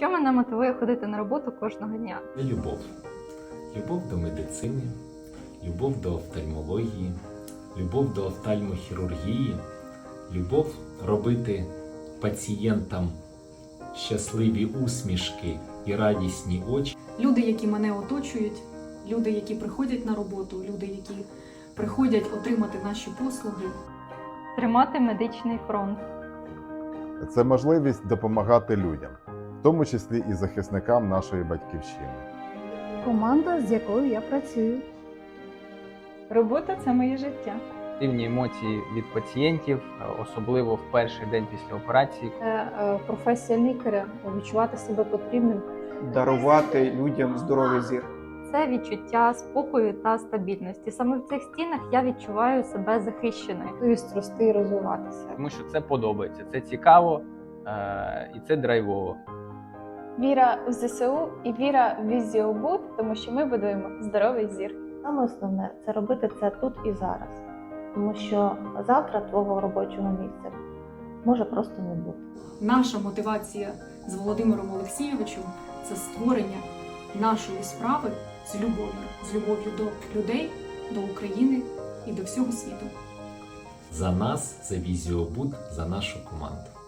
Що мене мотивує ходити на роботу кожного дня? Любов. Любов до медицини, любов до офтальмології, любов до офтальмохірургії, любов робити пацієнтам щасливі усмішки і радісні очі. люди, які мене оточують, люди, які приходять на роботу, люди, які приходять отримати наші послуги. Тримати медичний фронт. Це можливість допомагати людям, в тому числі і захисникам нашої батьківщини. Команда, з якою я працюю. Робота це моє життя. Позитивні емоції від пацієнтів, е, особливо в перший день після операції. Це е, професія лікаря, відчувати себе потрібним. дарувати людям здоровий зір. Це відчуття спокою та стабільності. Саме в цих стінах я відчуваю себе захищеною. Можливість рости і розвиватися. Тому що це подобається, це цікаво е- і це драйвово. Віра в ЗСУ і віра в Візіобуд, тому що ми будуємо здоровий зір. Саме основне це робити це тут і зараз, тому що завтра твого робочого місця може просто не бути. Наша мотивація з Володимиром Олексійовичем це створення нашої справи з любов'ю, з любов'ю до людей, до України і до всього світу. За нас, за Візіобуд, за нашу команду.